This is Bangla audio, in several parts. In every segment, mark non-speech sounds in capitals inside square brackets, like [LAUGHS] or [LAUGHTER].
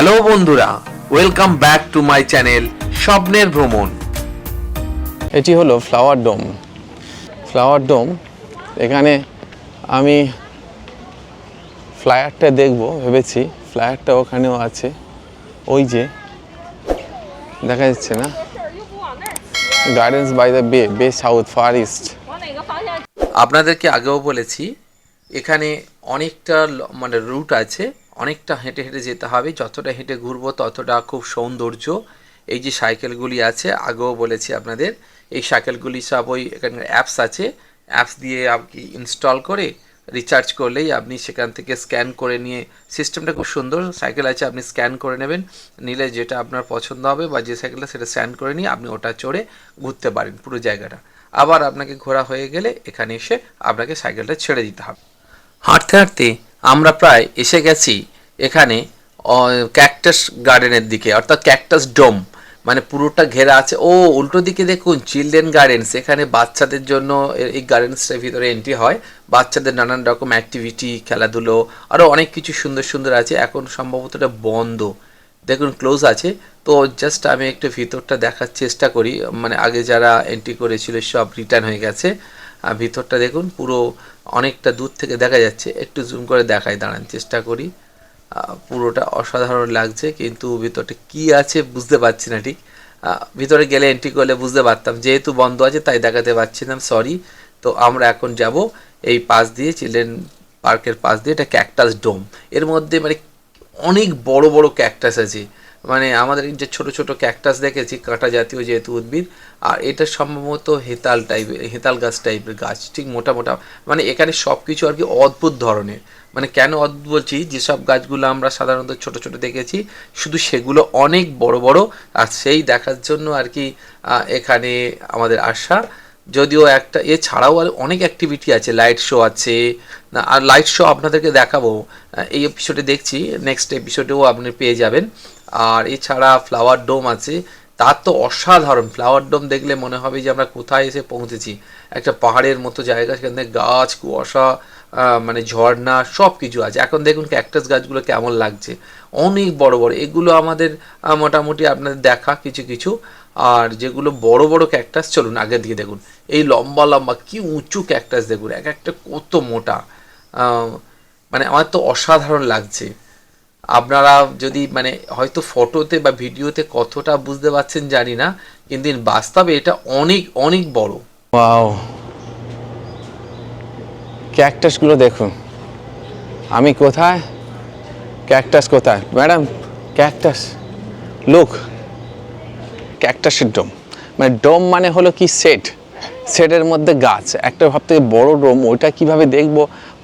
হ্যালো বন্ধুরা welcome back to my channel স্বপ্নের ভ্রমণ। এটি হলো ফ্লাওয়ার ডোম ফ্লাওয়ার ডোম এখানে আমি ফ্লায়ারটা দেখব ভেবেছি। ফ্লায়ারটা ওখানেও আছে। ওই যে দেখা যাচ্ছে না? গার্ডেন্স বাই দ্য বে বে সাউথ ফার ইস্ট আপনাদেরকে আগেও বলেছি এখানে অনেকটা মানে রুট আছে। অনেকটা হেঁটে হেঁটে যেতে হবে। যতটা হেঁটে ঘুরবো, ততটা খুব সৌন্দর্য। এই যে সাইকেলগুলি আছে, আগেও বলেছি আপনাদের, এই সাইকেলগুলি সব ওই এখানে অ্যাপস আছে। অ্যাপস দিয়ে আপনি ইনস্টল করে রিচার্জ করলেই আপনি সেখান থেকে স্ক্যান করে নিয়ে, সিস্টেমটা খুব সুন্দর। সাইকেল আছে, আপনি স্ক্যান করে নেবেন। নিলে যেটা আপনার পছন্দ হবে বা যে সাইকেলটা, সেটা স্ক্যান করে নিয়ে আপনি ওটা চড়ে ঘুরতে পারেন পুরো জায়গাটা। আবার আপনাকে ঘোরা হয়ে গেলে এখানে এসে আপনাকে সাইকেলটা ছেড়ে দিতে হবে। হাঁটতে হাঁটতে আমরা প্রায় এসে গেছি এখানে ক্যাকটাস গার্ডেনের দিকে, অর্থাৎ ক্যাকটাস ডোম মানে পুরোটা ঘেরা আছে। ও, উল্টো দিকে দেখুন চিলড্রেন গার্ডেন্স এখানে বাচ্চাদের জন্য এই গার্ডেন্সটার ভিতরে এন্ট্রি হয়। বাচ্চাদের নানান রকম অ্যাক্টিভিটি খেলাধুলো আরও অনেক কিছু সুন্দর সুন্দর আছে। এখন সম্ভবত এটা বন্ধ। দেখুন ক্লোজ আছে। তো জাস্ট আমি একটু ভিতরটা দেখার চেষ্টা করি। মানে আগে যারা এন্ট্রি করেছিল সব রিটার্ন হয়ে গেছে। আর ভিতরটা দেখুন, পুরো অনেকটা দূর থেকে দেখা যাচ্ছে। একটু জুম করে দেখাই, দাঁড়ান, চেষ্টা করি। পুরোটা অসাধারণ লাগছে, কিন্তু ভিতরটা কি আছে বুঝতে পারছি না ঠিক। ভিতরে গেলে এন্ট্রি করলে বুঝতে পারতাম। যেহেতু বন্ধ আছে, তাই দেখাতে পারছিলাম সরি তো আমরা এখন যাব এই পাশ দিয়ে চিলড্রেন পার্কের পাশ দিয়ে, এটা ক্যাকটাস ডোম এর মধ্যে মানে অনেক বড় বড় ক্যাকটাস আছে। মানে আমাদের যে ছোট ছোট ক্যাকটাস দেখেছি, কাঁটা জাতীয় যেহেতু উদ্ভিদ, আর এটা সম্ভবত হেতাল টাইপের হেতাল গাছ টাইপের গাছ, ঠিক মোটা মোটা মানে এখানে সব কিছু আর কি অদ্ভুত ধরনের। মানে কেন অদ্ভুত বলছি? যেসব গাছগুলো আমরা সাধারণত ছোট ছোট দেখেছি, শুধু সেগুলো অনেক বড় বড়, আর সেই দেখার জন্য আর কি এখানে আমাদের আসা যদিও একটা, এছাড়াও আর অনেক অ্যাক্টিভিটি আছে লাইট শো আছে, না, আর লাইট শো আপনাদেরকে দেখাবো। এই এপিসোডে দেখছি নেক্সট এপিসোডেও আপনি পেয়ে যাবেন। আর এছাড়া ফ্লাওয়ার ডোম আছে, তার তো অসাধারণ। ফ্লাওয়ার ডোম দেখলে মনে হবে যে আমরা কোথায় এসে পৌঁছেছি। একটা পাহাড়ের মতো জায়গা, সেখানে গাছ, কুয়াশা মানে ঝর্ণা সব কিছু আছে। এখন দেখুন ক্যাকটাস গাছগুলো কেমন লাগছে। অনেক বড় বড়। এগুলো আমাদের মোটামুটি আপনাদের দেখা কিছু কিছু। আর যেগুলো বড় বড় ক্যাকটাস চলুন আগের দিকে দেখুন। এই লম্বা লম্বা, কি উঁচু ক্যাকটাস দেখুন। এক একটা কত মোটা। মানে আমার তো অসাধারণ লাগছে। আপনারা যদি মানে হয়তো ফটোতে বা ভিডিওতে কতটা বুঝতে পারছেন জানি না, কিন্তু বাস্তবে এটা অনেক অনেক বড়। ক্যাকটাসগুলো দেখুন। আমি কোথায়? ক্যাকটাস কোথায়? Madam, cactus. লুক, ক্যাকটাসের ডোম। মানে ডোম মানে হলো কি সেট সেটের মধ্যে গাছ। একটা সব থেকে বড় ডোম, ওইটা কীভাবে দেখব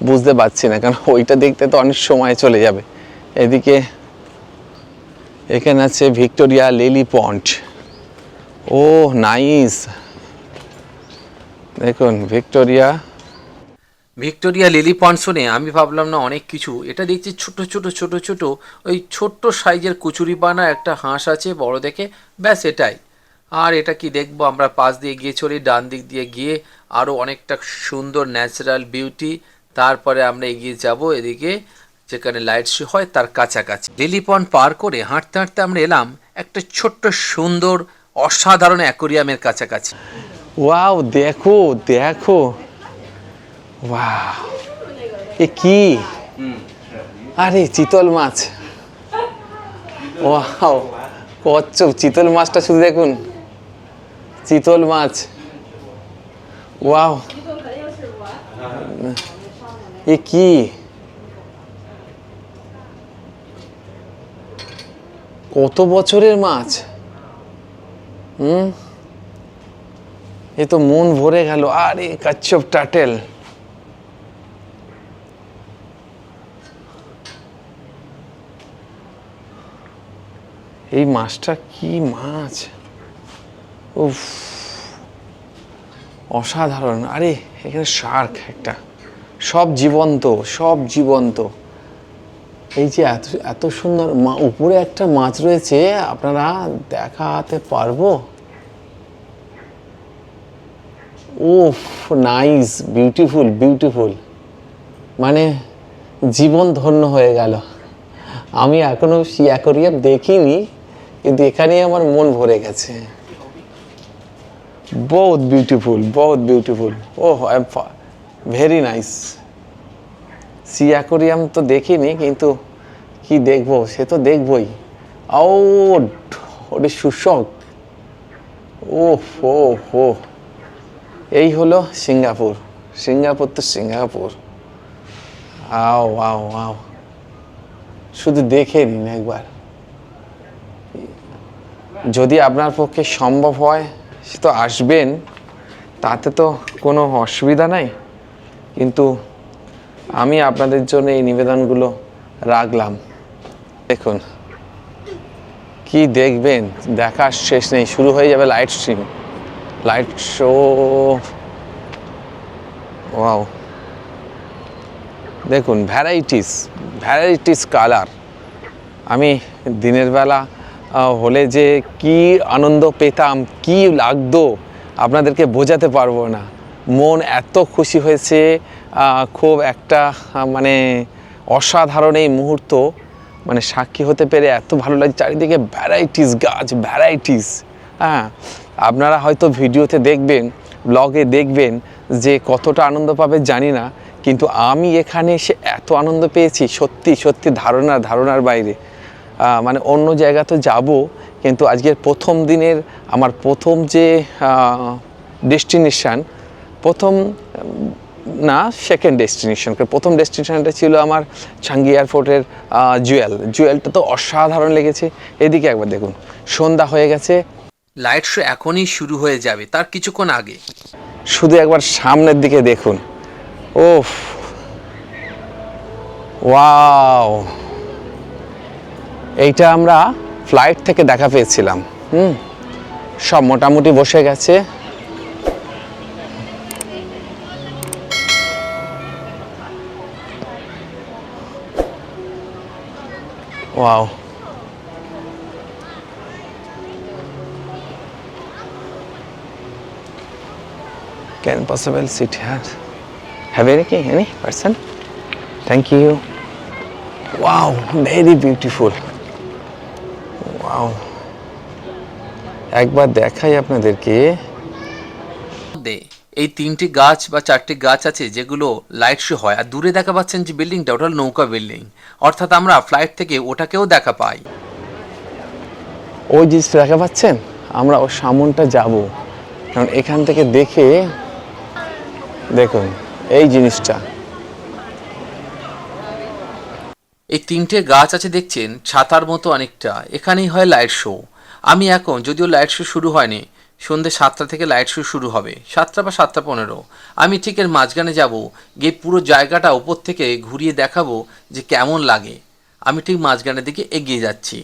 বুঝতে পারছি না, কারণ ওইটা দেখতে তো অনেক সময় চলে যাবে। এদিকে, এখানে আছে Victoria lily pond. Oh, nice. দেখুন, ভিক্টোরিয়া ভিক্টোরিয়া লিলি পন্ড শুনে, আমি ভাবলাম, না, অনেক কিছু। এটা দেখছি ছোট ছোট ছোট ছোট, ওই ছোট্ট সাইজের কুচুরি বানা, একটা হাঁস আছে, বড় দেখে, ব্যাস, এটাই। আর এটা কি দেখব, আমরা পাশ দিয়ে গিয়ে চলি, ডান দিক দিয়ে গিয়ে আরও অনেকটা সুন্দর ন্যাচারাল বিউটি, তারপরে আমরা এগিয়ে যাব এদিকে, যেখানে লাইট শো হয়, তার কাছাকাছি। লিলি পন্ড পার করে হাঁটতে হাঁটতে আমরা এলাম একটা ছোট্ট, সুন্দর, অসাধারণ অ্যাকোরিয়ামের কাছাকাছি। ওয়াও, দেখো দেখো। ওয়াও এ কি? আরে, চিতল মাছ। ওয়াও কচ্ছপ, চিতল মাছটা শুধু দেখুন। চিতল মাছ। ওয়াও এ কি? কত বছরের মাছ? হুম? এ তো মন ভরে গেল। আরে, কচ্ছপ টাটেল। এই মাছটা কি মাছ? উফ, অসাধারণ। আরে, এখানে শার্ক একটা। সব জীবন্ত সব জীবন্ত। এই যে এত এত সুন্দর মা, উপরে একটা মাছ রয়েছে, আপনারা দেখাতে পারব? ওফ নাইস বিউটিফুল বিউটিফুল মানে জীবন ধন্য হয়ে গেল। আমি এখনও সি অ্যাকোরিয়াম দেখিনি। কিন্তু এখানেই আমার মন ভরে গেছে। বহুত বিউটিফুল বহুত beautiful um very nice sea aquarium তো দেখিনি, কিন্তু কি দেখব? সে তো দেখবই। ও ওটা শুশক ও হো হো এই হলো সিঙ্গাপুর। সিঙ্গাপুর তো সিঙ্গাপুর। আও আও আও। শুধু দেখে নিন একবার। যদি আপনার পক্ষে সম্ভব হয়, সে তো আসবেন, তাতে তো কোনো অসুবিধা নাই। কিন্তু আমি আপনাদের জন্য এই নিবেদনগুলো রাখলাম। দেখুন, কি দেখবেন? দেখার শেষ নেই, শুরু হয়ে যাবে light stream light show wow দেখুন ভ্যারাইটিস ভ্যারাইটিস কালার আমি দিনের বেলা হলে যে কি আনন্দ পেতাম, কি লাগতো, আপনাদেরকে বোঝাতে পারব না। মন এত খুশি হয়েছে খুব একটা মানে অসাধারণ এই মুহূর্ত। মানে সাক্ষী হতে পেরে এত ভালো লাগে চারিদিকে ভ্যারাইটিস গাছ ভ্যারাইটিস হ্যাঁ আপনারা হয়তো ভিডিওতে দেখবেন ব্লগে দেখবেন যে কতটা আনন্দ পাবে, জানি না। কিন্তু আমি এখানে এসে এত আনন্দ পেয়েছি, সত্যি সত্যি ধারণার ধারণার বাইরে। মানে অন্য জায়গা তো যাব কিন্তু আজকের প্রথম দিনের আমার প্রথম যে ডেস্টিনেশান প্রথম না সেকেন্ড ডেস্টিনেশন প্রথম ডেস্টিনেশনটা ছিল আমার ছাঙ্গি এয়ারপোর্টের জুয়েল জুয়েলটা তো অসাধারণ লেগেছে। এদিকে একবার দেখুন সন্ধ্যা হয়ে গেছে। লাইট শো এখনই শুরু হয়ে যাবে তার কিছুক্ষণ আগে। শুধু একবার সামনের দিকে দেখুন। ওফ ওয়াও। এইটা আমরা ফ্লাইট থেকে দেখা পেয়েছিলাম। হুম? সব মোটামুটি বসে গেছে। ওয়াও। ক্যান পসিবল সিট হ্যাঁ হ্যাভ এনি কি any person thank you wow very beautiful Wow. একবার দেখাই আপনাদেরকে। এই তিনটি গাছ বা চারটি গাছ আছে যেগুলো লাইট শো হয়। আর দূরে দেখা পাচ্ছেন যে বিল্ডিংটা ওটা নৌকা বিল্ডিং অর্থাৎ আমরা ফ্লাইট থেকে ওটাকেও দেখা পাই। ওই জিনিসটা দেখা পাচ্ছেন? আমরা ওর সামনটা যাব। কারণ এখান থেকে দেখে দেখুন এই জিনিসটা। এই তিনটে গাছ আছে দেখছেন ছাতার মতো অনেকটা। এখানেই হয় লাইট শো আমি এখন যদিও লাইট শো শুরু হয়নি সন্ধ্যে সাতটা থেকে লাইট শো শুরু হবে সাতটা বা সাতটা পনেরো। আমি ঠিক এর মাঝখানে যাব গিয়ে পুরো জায়গাটা ওপর থেকে ঘুরিয়ে দেখাবো যে কেমন লাগে। আমি ঠিক মাঝখানের দিকে এগিয়ে যাচ্ছি।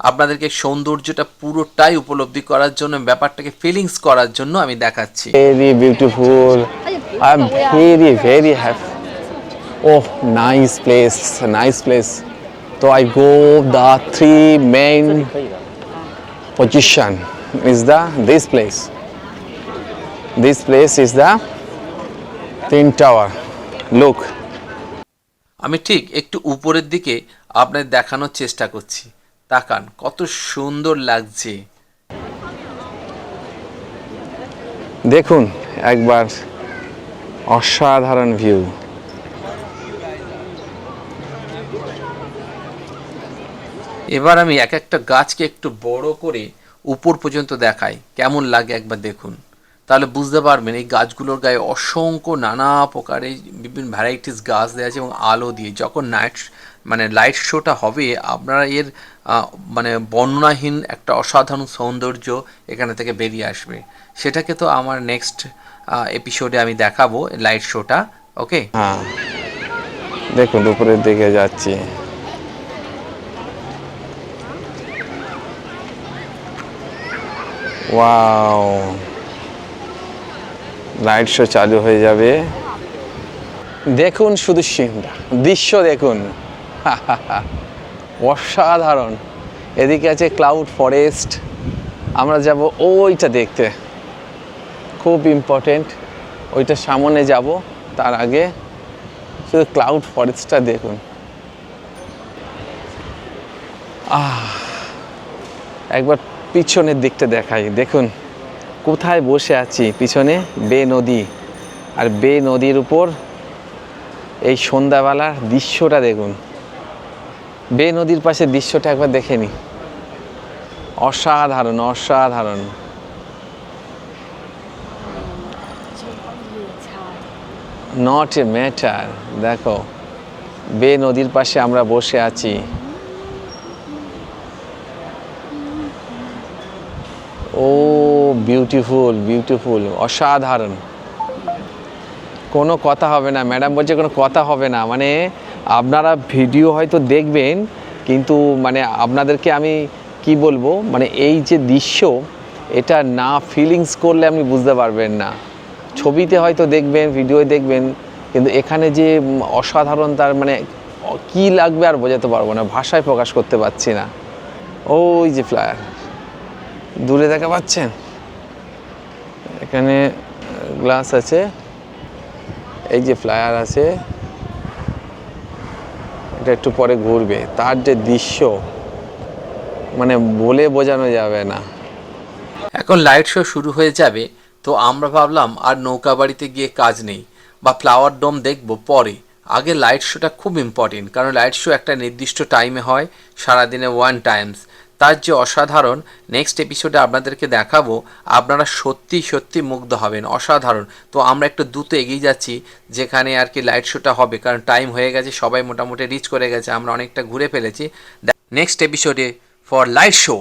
আপনাদেরকে সৌন্দর্যটা পুরোটাই উপলব্ধি করার জন্য ব্যাপারটাকে ফিলিংস করার জন্য আমি দেখাচ্ছি। Very beautiful. I'm very, very happy. Oh, nice place, nice place. So I go the three main position is the this place. This place is the Tin Tower. Look, আমি ঠিক একটু উপরের দিকে আপনাদের দেখানোর চেষ্টা করছি তাকান কত সুন্দর লাগছে দেখুন একবার অসাধারণ ভিউ এবার আমি এক একটা গাছকে একটু বড় করে উপর পর্যন্ত দেখাই। কেমন লাগে একবার দেখুন। তাহলে বুঝতে পারবেন এই গাছগুলোর গায়ে অসংখ্য নানা প্রকারের বিভিন্ন ভ্যারাইটিস গাছ দেওয়া আছে এবং আলো দিয়ে। যখন নাইট মানে লাইট শোটা হবে, আপনারা এর মানে বর্ণনাহীন একটা অসাধারণ সৌন্দর্য এখানে থেকে বেরিয়ে আসবে। সেটাকে তো আমার নেক্সট এপিসোডে আমি দেখাবো লাইট শোটা ওকে হ্যাঁ। দেখুন, উপরের দিকে যাচ্ছি। ওয়াও লাইট শো চালু হয়ে যাবে। দেখুন শুধু সিনটা দৃশ্য দেখুন। [LAUGHS] অসাধারণ। এদিকে আছে ক্লাউড ফরেস্ট আমরা যাব ওইটা দেখতে। খুব ইম্পর্টেন্ট ওইটা সামনে যাব, তার আগে শুধু ক্লাউড ফরেস্টটা দেখুন। একবার পিছনের দিকটা দেখাই। দেখুন, কোথায় বসে আছি? পিছনে বে নদী। আর বে নদীর উপর এই সন্ধ্যাবেলার দৃশ্যটা দেখুন। বে নদীর পাশে দৃশ্যটা একবার দেখে নি অসাধারণ অসাধারণ। নট এ ম্যাটার দেখো। বে নদীর পাশে আমরা বসে আছি। ও বিউটিফুল বিউটিফুল অসাধারণ। কোনো কথা হবে না ম্যাডাম বলছে কোনো কথা হবে না মানে আপনারা ভিডিও হয়তো দেখবেন, কিন্তু মানে আপনাদেরকে আমি কি বলব মানে এই যে দৃশ্য, এটা না ফিলিংস করলে আপনি বুঝতে পারবেন না। ছবিতে হয়তো দেখবেন ভিডিও দেখবেন, কিন্তু এখানে যে অসাধারণ তার মানে কি লাগবে আর বোঝাতে পারব না, ভাষায় প্রকাশ করতে পারছি না। ওই যে ফ্লায়ার দূরে দেখা পাচ্ছেন এখানে গ্লাস আছে। এই যে ফ্লায়ার আছে, এটা একটু পরে ঘুরবে। তার যে দৃশ্য মানে বলে বোঝানো যাবে না। এখন লাইট শো শুরু হয়ে যাবে, তো আমরা ভাবলাম আর নৌকা বাড়িতে গিয়ে কাজ নেই, বা ফ্লাওয়ার ডোম দেখব পরে। আগে লাইট শোটা খুব ইম্পর্টেন্ট কারণ লাইট শো একটা নির্দিষ্ট টাইমে হয়, সারাদিনে ওয়ান টাইমস তার যে অসাধারণ নেক্সট এপিসোডে আপনাদেরকে দেখাবো, আপনারা সত্যি সত্যি মুগ্ধ হবেন, অসাধারণ। তো আমরা একটু দ্রুত এগিয়ে যাচ্ছি, যেখানে আর কি লাইট শোটা হবে, কারণ টাইম হয়ে গেছে, সবাই মোটামুটি রিচ করে গেছে, আমরা অনেকটা ঘুরে ফেলেছি। নেক্সট এপিসোডে ফর লাইট শো